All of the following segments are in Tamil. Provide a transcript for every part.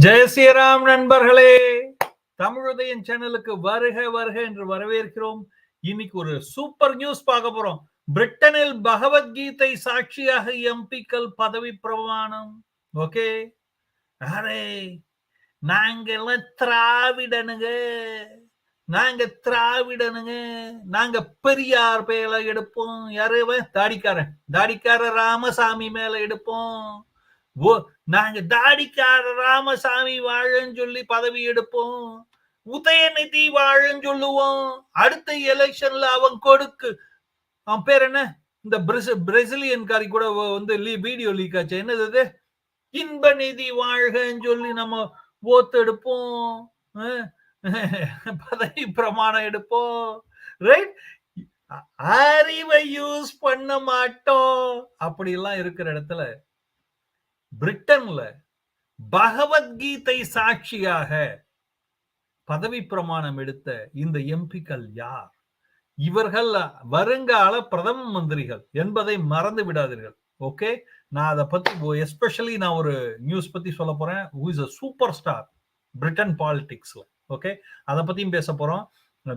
ஜெய ஸ்ரீராம் நண்பர்களே தமிழுதயன் சேனலுக்கு வருக வருக என்று வரவேற்கிறோம். இன்னைக்கு ஒரு சூப்பர் நியூஸ் பார்க்க போறோம். பிரிட்டனில் பகவத்கீதை சாட்சியாக எம்பிக்கள் பதவி பிரமாணம். ஓகே? அரே நாங்க எல்லாம் திராவிடனுங்க. நாங்க திராவிடனுங்க. நாங்க பெரியார் மேல எடுப்போம். யாரு தாடிக்காரன். தாடிக்கார ராமசாமி மேல எடுப்போம். நாங்க தாடிக்கார ராமசாமி வாழன்னு சொல்லி பதவி எடுப்போம். உதயநிதி வாழன்னு சொல்லுவோம். அடுத்த எலெக்ஷன்ல அவன் கொடுக்கு. அவன் பேர் என்ன? இந்த பிரசி- பிரேசிலியன் காரி கூட வந்து வந்து வீடியோ லீக் ஆச்சு. என்னது இன்ப நிதி வாழ்கன்னு சொல்லி நம்ம ஓத்து எடுப்போம். பதவி பிரமாணம் எடுப்போம். ரைட்? அறிவை யூஸ் பண்ண மாட்டோம். அப்படி எல்லாம் இருக்கிற இடத்துல பிரிட்டன்ல பகவத்கீதை சாட்சியாக பதவி பிரமாணம் எடுத்த இந்த எம்பிக்கள் யார்? இவர்கள் வருங்கால பிரதம மந்திரிகள் என்பதை மறந்து விடாதீர்கள். ஓகே? நான் அதை பத்தி எஸ்பெஷலி நான் ஒரு நியூஸ் பத்தி சொல்ல போறேன். Who is a superstar Britain பாலிடிக்ஸ்ல okay? அதை பத்தியும் பேச போறோம்.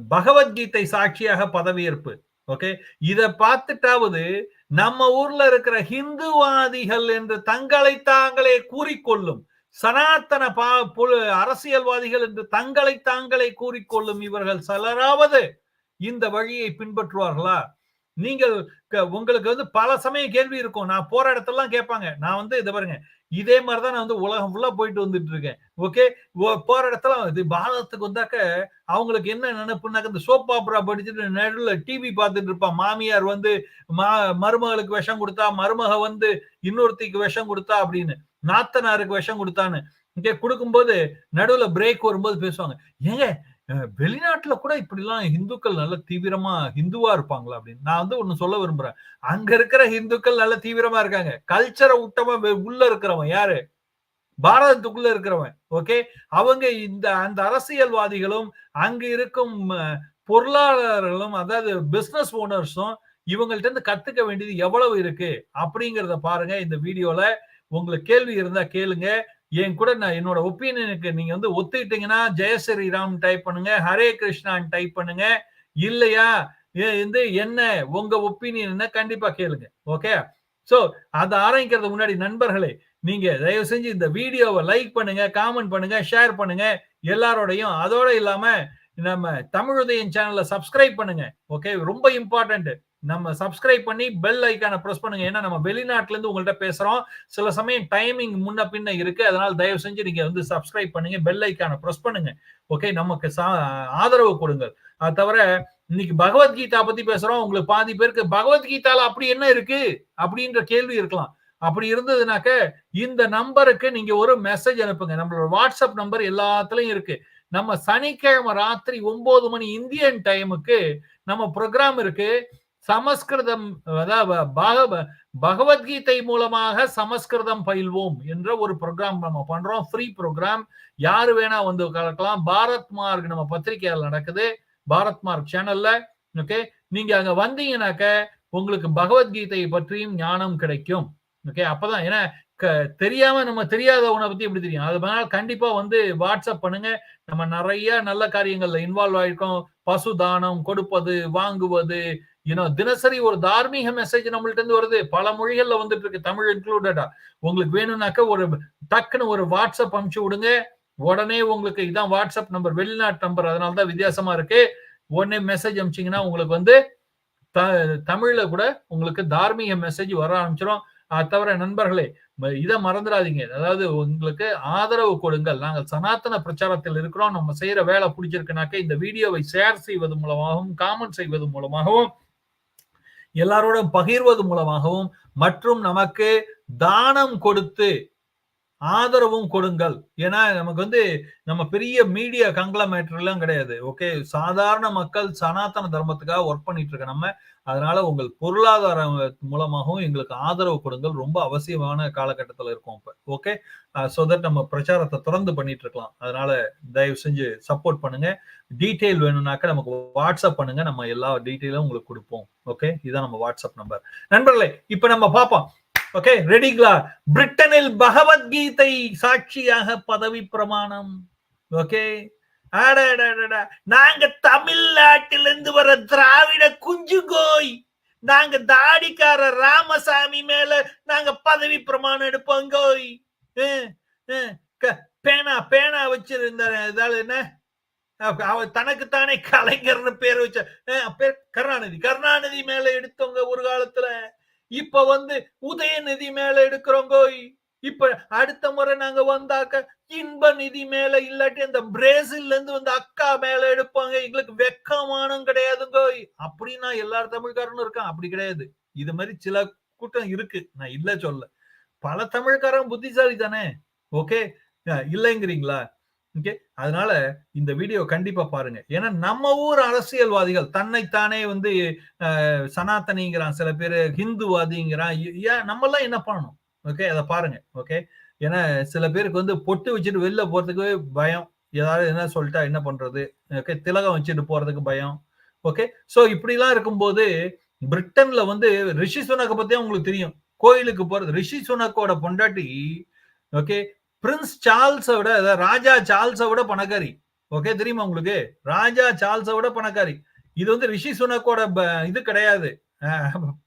பகவத்கீதை சாட்சியாக பதவியேற்பு. ஓகே? இதை பார்த்துட்டாவது நம்ம ஊர்ல இருக்கிற ஹிந்துவாதிகள் என்று தங்களை தாங்களே கூறிக்கொள்ளும் சனாத்தன பா அரசியல்வாதிகள் என்று தங்களை தாங்களே கூறிக்கொள்ளும் இவர்கள் சிலராவது இந்த வழியை பின்பற்றுவார்களா? நீங்கள் க- உங்களுக்கு வந்து பல சமயம் கேள்வி இருக்கும். நான் போற இடத்தெல்லாம் கேட்பாங்க. நான் வந்து இதை பாருங்க. இதே மாதிரிதான் நான் வந்து உலகம் ஃபுல்லா போயிட்டு வந்துட்டு இருக்கேன். ஓகே போற இடத்துல இது பாரதத்துக்கு வந்தாக்க அவங்களுக்கு என்ன நினைப்புனாக்க இந்த சோப் ஆப்ரா படிச்சுட்டு நடுவில் டிவி பார்த்துட்டு இருப்பான். மாமியார் வந்து மா மருமகளுக்கு விஷம் கொடுத்தா மருமக வந்து இன்னொருத்திக்கு விஷம் கொடுத்தா அப்படின்னு. நாத்தனாருக்கு விஷம் கொடுத்தான்னு. இங்கே கொடுக்கும்போது நடுவில் பிரேக் வரும்போது பேசுவாங்க. ஏங்க வெளிநாட்டுல கூட இப்படிலாம் ஹிந்துக்கள் இந்துக்கள் நல்ல தீவிரமா ஹிந்துவா இருப்பாங்களா அப்படின்னு? நான் வந்து ஒண்ணு சொல்ல விரும்புறேன். அங்க இருக்கிற ஹிந்துக்கள் நல்ல தீவிரமா இருக்காங்க. கல்ச்சரை விட்டவன் உள்ள இருக்கிறவன் யாரு? பாரதத்துக்குள்ள இருக்கிறவன் ஓகே அவங்க இந்த அந்த அரசியல்வாதிகளும் அங்க இருக்கும் பொருளாளர்களும் அதாவது பிசினஸ் ஓனர்ஸும் இவங்கள்ட்ட இருந்து கத்துக்க வேண்டியது எவ்வளவு இருக்கு? அப்படிங்கறத பாருங்க. இந்த வீடியோல உங்களுக்கு கேள்வி இருந்தா கேளுங்க. என் கூட நான் என்னோட ஒப்பீனியனுக்கு நீங்க வந்து ஒத்துக்கிட்டீங்கன்னா ஜெயஸ்ரீராம் டைப் பண்ணுங்க ஹரே கிருஷ்ணான் டைப் பண்ணுங்க. இல்லையா? ஏ- வந்து என்ன உங்க ஒப்பீனியன் என்ன கண்டிப்பா கேளுங்க. ஓகே சோ அதை ஆரம்பிக்கிறது முன்னாடி நண்பர்களே நீங்க தயவு செஞ்சு இந்த வீடியோவை லைக் பண்ணுங்க காமெண்ட் பண்ணுங்க ஷேர் பண்ணுங்க. எல்லாரோடையும் அதோட இல்லாம நம்ம தமிழுதயன் சேனலை சப்ஸ்கிரைப் பண்ணுங்க. ஓகே ரொம்ப இம்பார்ட்டன்ட் நம்ம சப்ஸ்கிரைப் பண்ணி பெல் ஐக்கானை ப்ரெஸ் பண்ணுங்க. ஏன்னா நம்ம வெளிநாட்டுல இருந்து உங்கள்ட்ட பேசுறோம். சில சமயம் டைமிங் முன்ன பின்ன இருக்கு. அதனால தயவு செஞ்சு நீங்க வந்து சப்ஸ்கிரைப் பண்ணுங்க. பெல் ஐக்கானை ப்ரெஸ் பண்ணுங்க. ஓகே நமக்கு சா- ஆதரவு கொடுங்கள். அது தவிர இன்னைக்கு பகவத்கீதா பத்தி பேசுறோம். உங்களுக்கு பாதி பேருக்கு பகவத்கீதால அப்படி என்ன இருக்கு? அப்படின்ற கேள்வி இருக்கலாம். அப்படி இருந்ததுனாக்க இந்த நம்பருக்கு நீங்க ஒரு மெசேஜ் அனுப்புங்க. நம்மளோட வாட்ஸ்அப் நம்பர் எல்லாத்துலயும் இருக்கு. நம்ம சனிக்கிழமை ராத்திரி ஒன்பது மணி இந்தியன் டைமுக்கு நம்ம ப்ரோக்ராம் இருக்கு. சமஸ்கிருதம் அதாவது பகவத்கீதை மூலமாக சமஸ்கிருதம் பயில்வோம் என்ற ஒரு ப்ரோக்ராம் நம்ம பண்றோம். ஃப்ரீ ப்ரோக்ராம் யாரு வேணா வந்து கலக்கலாம். பாரத் மார்க் நம்ம பத்திரிகையில் நடக்குது. பாரத் மார்க் சேனல்ல ஓகே நீங்க அங்க வந்தீங்கன்னாக்க உங்களுக்கு பகவத்கீதையை பற்றியும் ஞானம் கிடைக்கும். ஓகே அப்பதான் ஏன்னா தெரியாம நம்ம தெரியாத உணவை பத்தி எப்படி தெரியும்? அதனால கண்டிப்பா வந்து வாட்ஸ்அப் பண்ணுங்க. நம்ம நிறைய நல்ல காரியங்கள்ல இன்வால்வ் ஆயிருக்கோம். பசு தானம் கொடுப்பது வாங்குவது யூனோ தினசரி ஒரு தார்மீக மெசேஜ் நம்மள்ட்ட இருந்து வருது. பல மொழிகள்ல வந்துட்டு இருக்கு தமிழ் இன்க்ளூடடா உங்களுக்கு வேணும்னாக்க ஒரு டக்குன்னு ஒரு வாட்ஸ்அப் அனுப்பிச்சு விடுங்க. உடனே உங்களுக்கு இதான் வாட்ஸ்அப் நம்பர் வெளிநாட்டு நம்பர் அதனால தான் வித்தியாசமா இருக்கு. உடனே மெசேஜ் அனுப்பிச்சீங்கன்னா உங்களுக்கு வந்து த- தமிழ்ல கூட உங்களுக்கு தார்மீக மெசேஜ் வர ஆரம்பிச்சிடும் தவிர நண்பர்களே இதை மறந்துடாதீங்க. அதாவது உங்களுக்கு ஆதரவு கொடுங்கள். நாங்கள் சனாதன பிரச்சாரத்தில் இருக்கிறோம். நம்ம செய்யற வேலை பிடிச்சிருக்குனாக்க இந்த வீடியோவை ஷேர் செய்வது மூலமாகவும் காமெண்ட் செய்வது மூலமாகவும் எல்லாரோடும் பகிர்வது மூலமாகவும் மற்றும் நமக்கு தானம் கொடுத்து ஆதரவும் கொடுங்கள். ஏன்னா நமக்கு வந்து நம்ம பெரிய மீடியா கங்க்ளமேட்டர் கிடையாது. ஓகே சாதாரண மக்கள் சனாதன தர்மத்துக்காக ஒர்க் பண்ணிட்டு இருக்க நம்ம. அதனால உங்கள் பொருளாதார மூலமாகவும் எங்களுக்கு ஆதரவு கொடுங்கள். ரொம்ப அவசியமான காலகட்டத்தில் இருக்கோம் இப்போ. ஓகே? சோ தட் நம்ம பிரச்சாரத்தை தொடர்ந்து பண்ணிட்டு இருக்கலாம் அதனால தயவு செஞ்சு சப்போர்ட் பண்ணுங்க. டீட்டெயில் வேணும்னாக்க நமக்கு வாட்ஸ்அப் பண்ணுங்க. நம்ம எல்லா டீட்டெயிலும் உங்களுக்கு கொடுப்போம். ஓகே? இதான் நம்ம வாட்ஸ்அப் நம்பர் நண்பர்களே இப்போ நம்ம பார்ப்போம். ஓகே ரெடிங்களா பிரிட்டனில் பகவத்கீதை சாட்சியாக பதவி பிரமாணம். ஓகே நாங்க தமிழ்நாட்டிலிருந்து வர திராவிட குஞ்சு கோய். நாங்க தாடிக்கார ராமசாமி மேல நாங்க பதவி பிரமாணம் எடுப்போங்கோய் பேனா பேனா வச்சிருந்த இதால என்ன? அவ தனக்குத்தானே கலைஞர்னு பேர் வச்ச பேர் கருணாநிதி. கருணாநிதி மேல எடுத்தவங்க ஒரு காலத்துல. இப்ப வந்து உதயநிதி மேல எடுக்கிறோங்கோய் இப்ப அடுத்த முறை நாங்க வந்தாக்க இன்ப நிதி மேல இல்லாட்டி அந்த பிரேசில்ல இருந்து வந்து அக்கா மேல எடுப்பாங்க. எங்களுக்கு வெக்கமானம் கிடையாதுங்க. அப்படின்னா எல்லாரும் தமிழ்காரனும் இருக்கான். அப்படி கிடையாது. இது மாதிரி சில கூட்டம் இருக்கு. நான் இல்ல சொல்ல. பல தமிழ்காரன் புத்திசாலி தானே ஓகே இல்லைங்கிறீங்களா? ஓகே அதனால இந்த வீடியோ கண்டிப்பா பாருங்க. ஏன்னா நம்ம ஊர் அரசியல்வாதிகள் தன்னைத்தானே வந்து சனாத்தனிங்கிறான் சில பேர் ஹிந்துவாதிங்கிறான். ஏன் நம்ம எல்லாம் என்ன பண்ணணும்? ஓகே அதை பாருங்க. ஓகே ஏன்னா சில பேருக்கு வந்து பொட்டு வச்சுட்டு வெளில போறதுக்கு பயம். ஏதாவது என்ன சொல்லிட்டா என்ன பண்றது? ஓகே திலகம் வச்சுட்டு போறதுக்கு பயம். ஓகே ஸோ இப்படிலாம் இருக்கும்போது பிரிட்டன்ல வந்து ரிஷி சுனக்கை பத்தி உங்களுக்கு தெரியும். கோயிலுக்கு போறது ரிஷி சுனக்கோட பொண்டாட்டி ஓகே பிரின்ஸ் சார்ல்ஸை விட ராஜா சார்ல்ஸை விட பணக்காரி. ஓகே தெரியுமா உங்களுக்கு? ராஜா சார்ல்ஸை விட பணக்காரி. இது வந்து ரிஷி சுனக்கோட இது கிடையாது.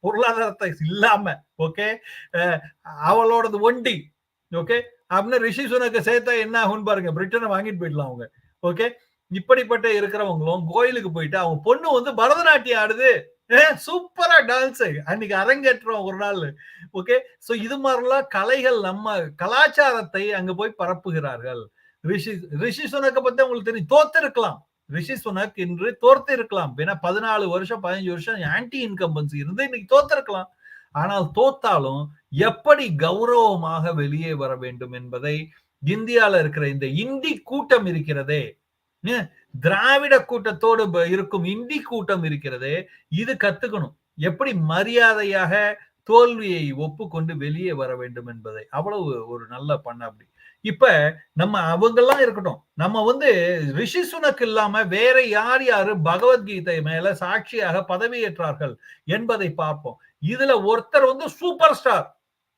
பொருளாதாரத்தை இல்லாம ஓகே அவளோடது ஒண்டி ஓகே அப்படின்னு ரிஷி சுனக்கு சேர்த்தா என்ன ஆகும்னு பாருங்க பிரிட்டனை வாங்கிட்டு போயிடலாம் அவங்க ஓகே இப்படிப்பட்ட இருக்கிறவங்களும் கோயிலுக்கு போயிட்டு அவங்க பொண்ணு வந்து பரதநாட்டியம் ஆடுது. சூப்பரா டான்ஸ் அன்னைக்கு அரங்கேற்றோம் ஒரு நாள். ஓகே சோ இது மாதிரிலாம் கலைகள் நம்ம கலாச்சாரத்தை அங்க போய் பரப்புகிறார்கள். ரிஷி ரிஷி சுனக்க பத்தி உங்களுக்கு தெரியும். தோத்திருக்கலாம். ரிஷி சுனக் இன்று தோர்த்து இருக்கலாம் ஏன்னா பதினாலு வருஷம் பதினஞ்சு வருஷம் ஆன்டி இன்கம்பன்சி இருந்து இன்னைக்கு தோத்திருக்கலாம். ஆனால் தோத்தாலும் எப்படி கௌரவமாக வெளியே வர வேண்டும் என்பதை இந்தியால இருக்கிற இந்த இந்தி கூட்டம் இருக்கிறதே திராவிட கூட்டத்தோடு இருக்கும் இந்தி கூட்டம் இருக்கிறது இது கத்துக்கணும். எப்படி மரியாதையாக தோல்வியை ஒப்புக்கொண்டு வெளியே வர வேண்டும் என்பதை. அவ்வளவு ஒரு நல்ல பண்ண அப்படி இப்ப நம்ம அவங்கெல்லாம் இருக்கட்டும். நம்ம வந்து ரிஷி சுனக் இல்லாம வேற யார் யாரு பகவத்கீதை மேல சாட்சியாக பதவியேற்றார்கள் என்பதை பார்ப்போம். இதுல ஒருத்தர் வந்து super star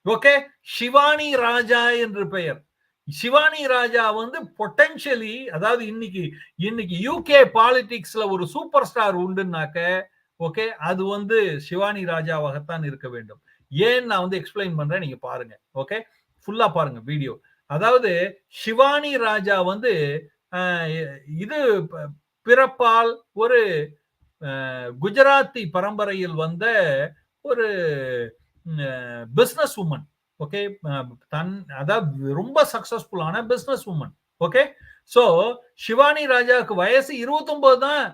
okay Shivani Raja என்று பெயர். சிவானி ராஜா வந்து பொட்டன்ஷியலி அதாவது இன்னைக்கு இன்னைக்கு யூகே பாலிடிக்ஸ்ல ஒரு சூப்பர் ஸ்டார் உண்டுனாக்க ஓகே அது வந்து சிவானி ராஜாவாகத்தான் இருக்க வேண்டும். ஏன் நான் வந்து எக்ஸ்பிளைன் பண்றேன் நீங்க பாருங்க ஓகே ஃபுல்லா பாருங்க வீடியோ அதாவது சிவானி ராஜா வந்து இது பிறப்பால் ஒரு குஜராத்தி பரம்பரையில் வந்த ஒரு பிஸ்னஸ் உமன் ஓகே தன் அதாவது ரொம்ப சக்சஸ்ஃபுல்லான business woman okay so Shivani ராஜாவுக்கு வயசு இருபத்தொன்பது தான்.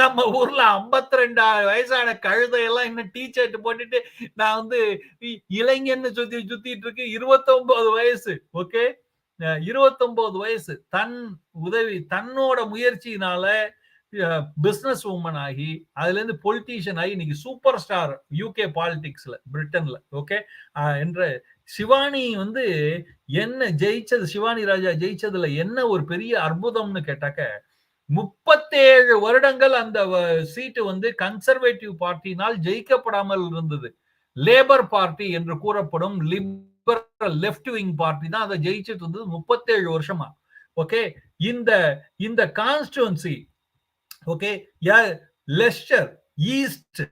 நம்ம ஊர்ல ஐம்பத்தி ரெண்டாயிரம் வயசான கழுதையெல்லாம் இன்னும் டீ ஷர்ட் போட்டுட்டு நான் வந்து இளைஞன்னு சுத்தி சுத்திட்டு இருக்கு இருபத்தொன்பது வயசு. ஓகே இருபத்தொன்பது வயசு. தன் உதவி தன்னோட முயற்சியினால பிசினஸ் உமன் ஆகி அதுல இருந்து பொலிட்டீஷியன் ஆகி இன்னைக்கு சூப்பர் ஸ்டார் யூகே பாலிடிக்ஸ்ல பிரிட்டன்ல ஓகே என்ற சிவானி வந்து என்ன ஜெயிச்சது சிவானி ராஜா ஜெயிச்சதுல என்ன ஒரு பெரிய அற்புதம்னு கேட்டாக்க முப்பத்தேழு வருடங்கள் அந்த சீட்டு வந்து கன்சர்வேட்டிவ் பார்ட்டினால் ஜெயிக்கப்படாமல் இருந்தது. லேபர் பார்ட்டி என்று கூறப்படும் லிபரல் லெப்ட் விங் பார்ட்டி தான் அதை ஜெயிச்சிட்டு இருந்தது முப்பத்தேழு வருஷமா ஓகே இந்த இந்த constituency okay Leicester East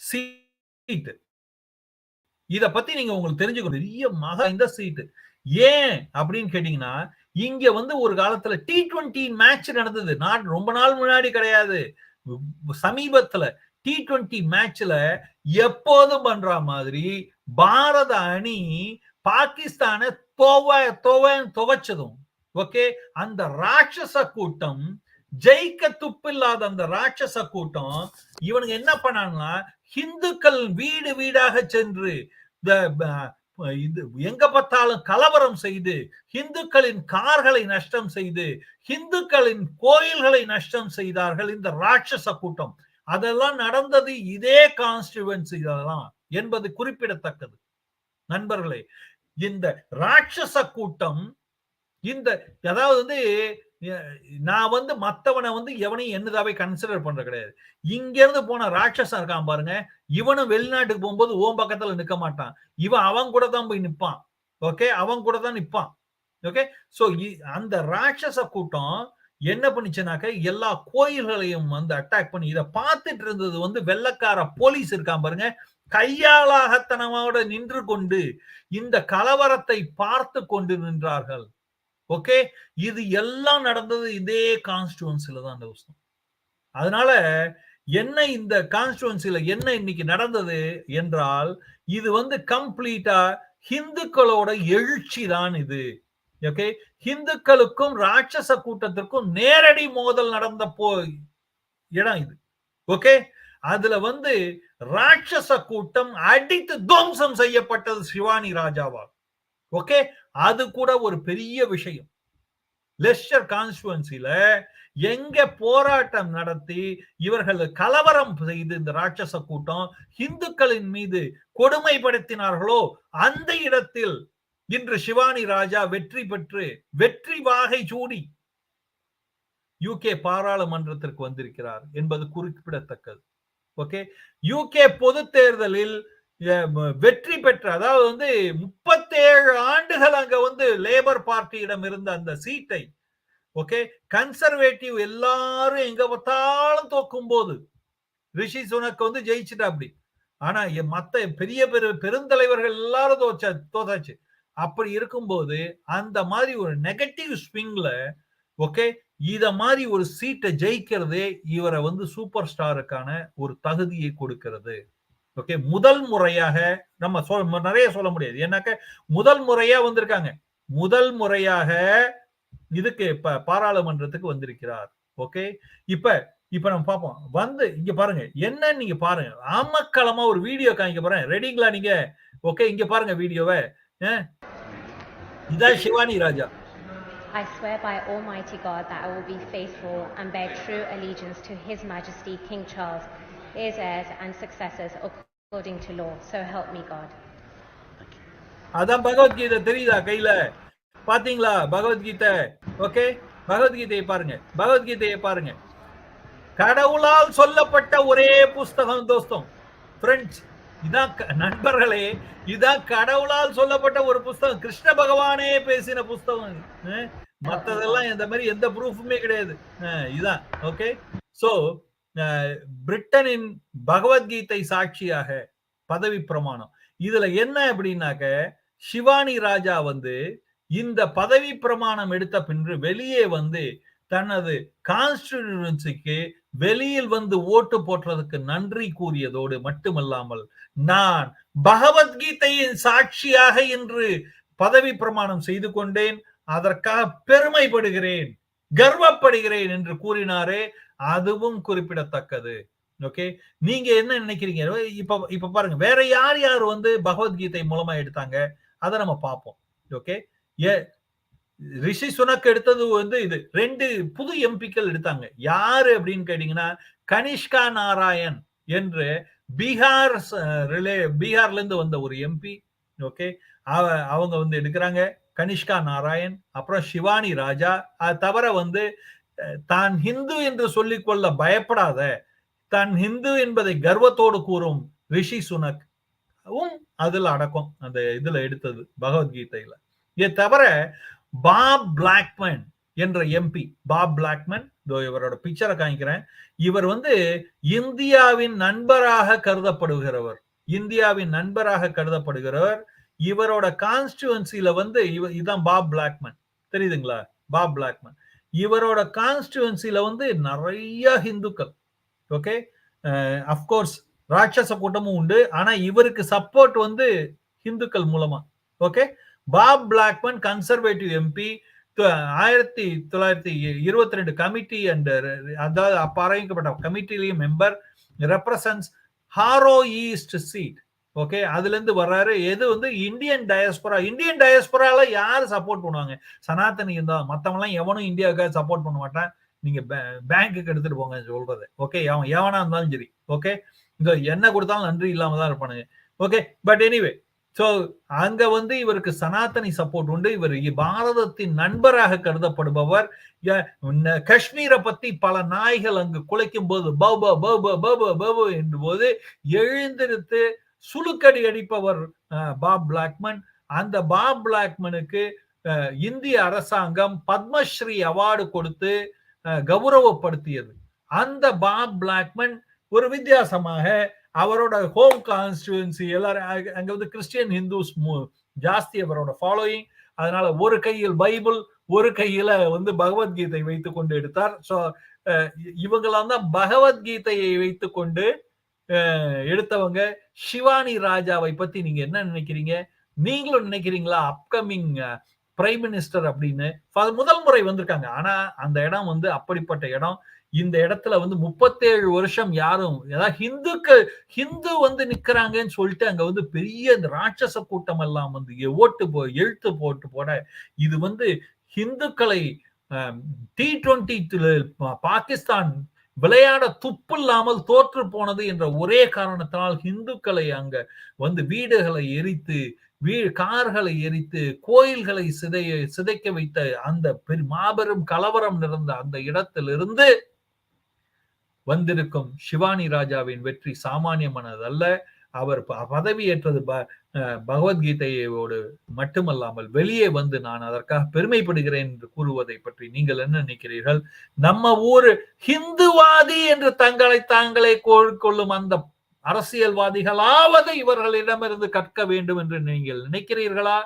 seat இத பத்தி நீங்க உங்களுக்கு தெரிஞ்சுக்கணும். பெரிய மகா இந்த சீட் ஏன் அப்படின்னு கேட்டீங்கன்னா இங்க வந்து ஒரு காலத்துல டி டுவெண்டி மேட்ச் நடந்தது. நான் ரொம்ப நாள் முன்னாடி கிடையாது. சமீபத்துல டி டுவெண்டி மேட்ச்ல எப்போதும் பண்ற மாதிரி பாரத அணி பாகிஸ்தான துவ துவ துவைச்சதும். ஓகே அந்த ராட்சச கூட்டம் ஜெயிக்க துப்பில்லாத அந்த ராட்சச கூட்டம் இவனுங்க என்ன பண்ணாங்கன்னா ஹிந்துக்கள் வீடு வீடாக சென்று இது எங்க பார்த்தாலும் கலவரம் செய்து ஹிந்துக்களின் கார்களை நஷ்டம் செய்து ஹிந்துக்களின் கோயில்களை நஷ்டம் செய்தார்கள் இந்த ராட்சச கூட்டம். அதெல்லாம் நடந்தது இதே கான்ஸ்டிடுவன்சி இதெல்லாம் என்பது குறிப்பிடத்தக்கது. நண்பர்களே இந்த ராட்சச கூட்டம் இந்த அதாவது வந்து நான் வந்து மத்தவனை வந்து எவனையும் என்னதாவே கன்சிடர் பண்ற கிடையாது. இங்க இருந்து போன ராட்சசன் இருக்கான் பாருங்க இவனும் வெளிநாட்டுக்கு போகும்போது ஓம் பக்கத்துல நிக்க மாட்டான். இவன் அவன் கூட தான் போய் நிப்பான். ஓகே? அவன் கூட தான் நிப்பான். ஓகே? சோ அந்த ராட்சச கூட்டம் என்ன பண்ணிச்சுனாக்க எல்லா கோயில்களையும் வந்து அட்டாக் பண்ணி இதை பார்த்துட்டு இருந்தது வந்து வெள்ளக்கார போலீஸ் இருக்கான் பாருங்க கையாளாகத்தனமோட நின்று கொண்டு இந்த கலவரத்தை பார்த்து கொண்டு நின்றார்கள். ஓகே? இது எல்லாம் நடந்தது இதே கான்ஸ்டுவன்சில தான் அந்த அதனால என்ன இந்த கான்ஸ்டுவன்சில என்ன இன்னைக்கு நடந்தது என்றால் இது வந்து கம்ப்ளீட்டா ஹிந்துக்களோட எழுச்சி தான் இது. ஓகே? ஹிந்துக்களுக்கும் ராட்சச கூட்டத்திற்கும் நேரடி மோதல் நடந்த போ இடம் இது. ஓகே? அதுல வந்து ராட்சச கூட்டம் அடித்து துவம்சம் செய்யப்பட்டது சிவானி ராஜாவா ஓகே? அது கூட ஒரு பெரிய விஷயம். லெஸ்டர் கான்ஸ்டுவன்சில எங்க போராட்டம் நடத்தி இவர்கள் கலவரம் செய்து இந்த ராட்சச கூட்டம் இந்துக்களின் மீது கொடுமைப்படுத்தினார்களோ அந்த இடத்தில் இன்று சிவானி ராஜா வெற்றி பெற்று வெற்றி வாகை சூடி யூகே பாராளுமன்றத்திற்கு வந்திருக்கிறார் என்பது குறிப்பிடத்தக்கது. ஓகே யூகே பொது தேர்தலில் வெற்றி பெற்ற அதாவது வந்து முப்பத்தேழு ஆண்டுகள் அங்க வந்து லேபர் பார்ட்டியிடம் இருந்த அந்த சீட்டை ஓகே கன்சர்வேட்டிவ் எல்லாரும் எங்க பார்த்தாலும் தோக்கும் போது ரிஷி சுனக் வந்து ஜெயிச்சுட்டா அப்படி. ஆனா மத்த பெரிய பெரு பெருந்தலைவர்கள் எல்லாரும் தோச்சா தோத்தாச்சு. அப்படி இருக்கும்போது அந்த மாதிரி ஒரு நெகட்டிவ் ஸ்விங்ல ஓகே இத மாதிரி ஒரு சீட்டை ஜெயிக்கிறதே இவரை வந்து சூப்பர் ஸ்டாருக்கான ஒரு தகுதியை கொடுக்கிறது. ஓகே முதல் முறையாக நம்ம சொல் நிறைய சொல்ல முடியாது. ஏன்னாக்க முதல் முறையா வந்திருக்காங்க. முதல் முறையாக இதுக்கு இப்ப பாராளுமன்றத்துக்கு வந்திருக்கிறார். ஓகே இப்ப இப்ப நம்ம பார்ப்போம். வந்து இங்க பாருங்க. என்ன நீங்க பாருங்க. ஆமக்களமா ஒரு வீடியோ காமிக்க போறேன். ரெடிங்களா நீங்க? ஓகே இங்க பாருங்க வீடியோவை. இதான் சிவானி ராஜா. I swear by Almighty God that I will be faithful and bear true allegiance to His Majesty King Charles, his heirs and successors according to law. So help me God. அதான் பகவத்கீதை தெரியுதா கையில? பாத்தீங்களா? பகவத்கீதை. ஓகே பகவத்கீதையை பாருங்க. பகவத்கீதையை பாருங்க. கடவுளால் சொல்லப்பட்ட ஒரே புஸ்தகம் தோஸ்தம். ஃப்ரெண்ட்ஸ் இதான் நண்பர்களே இதான் கடவுளால் சொல்லப்பட்ட ஒரு புஸ்தகம். கிருஷ்ண பகவானே பேசின புஸ்தகம் மத்ததெல்லாம் இந்த மாதிரி எந்த ப்ரூஃபுமே கிடையாது. இதான். ஓகே சோ பிரிட்டனின் பகவத்கீதை சாட்சியாக பதவி பிரமாணம். இதுல என்ன அப்படின்னாக்க சிவானி ராஜா வந்து இந்த பதவி பிரமாணம் எடுத்த பின்பு வெளியே வந்து தனது கான்ஸ்டிடியூன்சிக்கு வெளியில் வந்து ஓட்டு போட்டுறதுக்கு நன்றி கூறியதோடு மட்டுமல்லாமல் நான் பகவத்கீதையின் சாட்சியாக இன்று பதவி பிரமாணம் செய்து கொண்டேன். அதற்காக பெருமைப்படுகிறேன் கர்வப்படுகிறேன் என்று கூறினாரே. அதுவும் குறிப்பிடத்தக்கது. ஓகே? நீங்க என்ன நினைக்கிறீங்க? இப்ப இப்ப பாருங்க. வேற யார் யார் வந்து பகவத்கீதை மூலமா எடுத்தாங்க? அதை நம்ம பார்ப்போம். ஓகே? ஏ ரிஷி சுனக் எடுத்தது வந்து இது. ரெண்டு புது எம்பிக்கள் எடுத்தாங்க. யாரு அப்படின்னு கேட்டீங்கன்னா கனிஷ்கா நாராயண் என்று பீகார் ரிலே பீகார்ல இருந்து வந்த ஒரு எம்பி. ஓகே? அவங்க வந்து எடுக்கிறாங்க. கனிஷ்கா நாராயண் அப்புறம் சிவானி ராஜா. அது தவிர வந்து தான் ஹிந்து என்று சொல்லிக்கொள்ள பயப்படாத தான் ஹிந்து என்பதை கர்வத்தோடு கூறும் ரிஷி சுனக் அதுல அடக்கம் அந்த இதுல எடுத்தது பகவத்கீதையில. இதை தவிர பாப் பிளாக்மேன் என்ற எம்பி பாப் பிளாக்மேன் இவரோட பிக்சரை காமிக்கிறேன். இவர் வந்து இந்தியாவின் நண்பராக கருதப்படுகிறவர் இந்தியாவின் நண்பராக கருதப்படுகிறவர். இவரோட கான்ஸ்டுவன்சில வந்து இவர் இதான் பாப் பிளாக்மேன். தெரியுதுங்களா? Bob Blackman. இவரோட கான்ஸ்டுவன்சில வந்து நிறைய ஹிந்துக்கள். ஓகே அஃப்கோர்ஸ் ராட்சச கூட்டமும் உண்டு. ஆனா இவருக்கு சப்போர்ட் வந்து ஹிந்துக்கள் மூலமா. Okay Bob Blackman Conservative MP ஆயிரத்தி தொள்ளாயிரத்தி இருபத்தி ரெண்டு கமிட்டி அண்ட் அதாவது அப்ப ஆரம்பிக்கப்பட்ட கமிட்டிலையும் member represents Harrow East seat okay? அதுல இருந்து வர்றாரு. எது வந்து இந்தியன் டயஸ்பரா? இந்தியன் டயஸ்பரால யாரு சப்போர்ட் பண்ணுவாங்க? சனாதனியும் தான் மத்தவங்கலாம் எவனும் இந்தியாவுக்காக சப்போர்ட் பண்ண மாட்டான். நீங்க பேங்க்குக்கு எடுத்துட்டு போங்க சொல்றது. ஓகே? அவன் எவனா இருந்தாலும் சரி. ஓகே? இந்த என்ன கொடுத்தாலும் நன்றி இல்லாம தான் இருப்பானுங்க. ஓகே? பட் எனிவே ஸோ அங்க வந்து இவருக்கு சனாதனி சப்போர்ட் உண்டு. இவர் பாரதத்தின் நண்பராக கருதப்படுபவர். ய- காஷ்மீரை பத்தி பல நாய்கள் அங்கு குலைக்கும் போது பௌப பௌப பௌப பௌப என்று போது எழுந்திருத்து சுழுக்கடி அடிப்பவர் பாப் பிளாக்மன். அந்த பாப் பிளாக்மனுக்கு இந்திய அரசாங்கம் பத்மஸ்ரீ அவார்டு கொடுத்து கௌரவப்படுத்தியது. அந்த பாப் பிளாக்மன் ஒரு வித்தியாசமாக அவரோட ஹோம் கான்ஸ்டுவன்சி எல்லாரும் அங்க- வந்து கிறிஸ்டியன் ஹிந்துஸ் ஜாஸ்தி அவரோட ஃபாலோயிங் அதனால ஒரு கையில் பைபிள் ஒரு கையில வந்து பகவத்கீதை வைத்துக்கொண்டு எடுத்தார். ஸோ இவங்களாம் தான் பகவத்கீதையை வைத்துக்கொண்டு எடுத்தவங்க சிவானி ராஜாவை பத்தி நீங்க என்ன நினைக்கிறீங்க? நீங்களும் நினைக்கிறீங்களா? அப்கமிங் பிரைம் மினிஸ்டர் அப்படின்னு? முதல் முறை வந்திருக்காங்க. ஆனா அந்த இடம் வந்து அப்படிப்பட்ட இடம். இந்த இடத்துல வந்து முப்பத்தேழு வருஷம் யாரும் ஏதாவது ஹிந்துக்கு ஹிந்து வந்து நிக்கிறாங்கன்னு சொல்லிட்டு அங்க வந்து பெரிய இந்த ராட்சச கூட்டம் எல்லாம் வந்து ஓட்டு போ எழுத்து போட்டு போட இது வந்து ஹிந்துக்களை டி டுவெண்ட்டி பாகிஸ்தான் விளையாட துப்பு இல்லாமல் தோற்று போனது என்ற ஒரே காரணத்தினால் இந்துக்களை அங்க வந்து வீடுகளை எரித்து வீ கார்களை எரித்து கோயில்களை சிதைய சிதைக்க வைத்த அந்த பெரு மாபெரும் கலவரம் நிறந்த அந்த இடத்திலிருந்து வந்திருக்கும் சிவானி ராஜாவின் வெற்றி சாமானியமானதல்ல. அவர் ப- பதவியேற்றது ப- பகவத்கீதையோடு மட்டுமல்லாமல் வெளியே வந்து நான் அதற்காக பெருமைப்படுகிறேன் என்று கூறுவதை பற்றி நீங்கள் என்ன நினைக்கிறீர்கள்? நம்ம ஊர் ஹிந்துவாதி என்று தங்களை தாங்களே கோள் அந்த அரசியல்வாதிகளாவது இவர்களிடமிருந்து கற்க வேண்டும் என்று நீங்கள் நினைக்கிறீர்களா?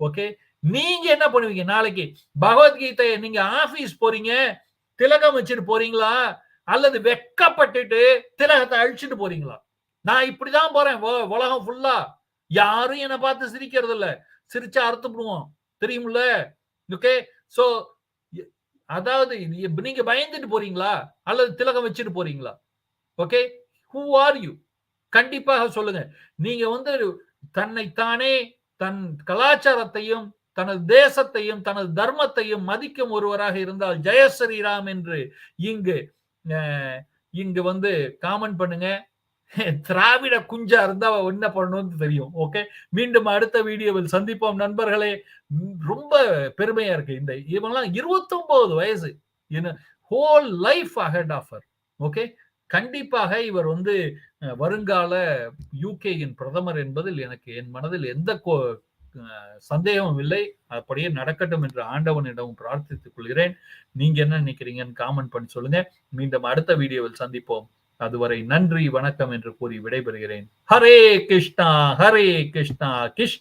ஓகே. நீங்க என்ன பண்ணுவீங்க? நாளைக்கு பகவத்கீதையை நீங்க ஆபீஸ் போறீங்க திலகம் வச்சுட்டு போறீங்களா? அல்லது வெக்கப்பட்டுட்டு திலகத்தை அழிச்சிட்டு போறீங்களா? நான் இப்படிதான் போறேன். உலகம் ஃபுல்லா யாரும் என்னை பார்த்து சிரிக்கிறது இல்ல சிரிச்சா அறுத்துப்படுவோம். தெரியும்ல? ஓகே சோ அதாவது நீங்க பயந்துட்டு போறீங்களா? அல்லது திலகம் வச்சுட்டு போறீங்களா? ஓகே ஹூ ஆர் யூ கண்டிப்பாக சொல்லுங்க. நீங்க வந்து தன்னைத்தானே தன் கலாச்சாரத்தையும் தனது தேசத்தையும் தனது தர்மத்தையும் மதிக்கும் ஒருவராக இருந்தால் ஜெய ஸ்ரீராம் என்று இங்கு இங்கு வந்து காமெண்ட் பண்ணுங்க. திராவிட குஞ்சா இருந்தா என்ன பண்ணணும்னு தெரியும் ஓகே மீண்டும் அடுத்த வீடியோவில் சந்திப்போம். நண்பர்களே ரொம்ப பெருமையா இருக்கு இந்த இவங்கெல்லாம் 29 வயசு. Whole life ahead of her okay கண்டிப்பாக இவர் வந்து வருங்கால யூகேயின் பிரதமர் என்பதில் எனக்கு என் மனதில் எந்த கோ- சந்தேகமும் இல்லை. அப்படியே நடக்கட்டும் என்று ஆண்டவனிடம் பிரார்த்தித்துக் கொள்கிறேன். நீங்க என்ன நினைக்கிறீங்கன்னு காமெண்ட் பண்ணி சொல்லுங்க. மீண்டும் அடுத்த வீடியோவில் சந்திப்போம். அதுவரை நன்றி வணக்கம் என்று கூறி விடைபெறுகிறேன். ஹரே கிருஷ்ணா ஹரே கிருஷ்ணா கிருஷ்ண.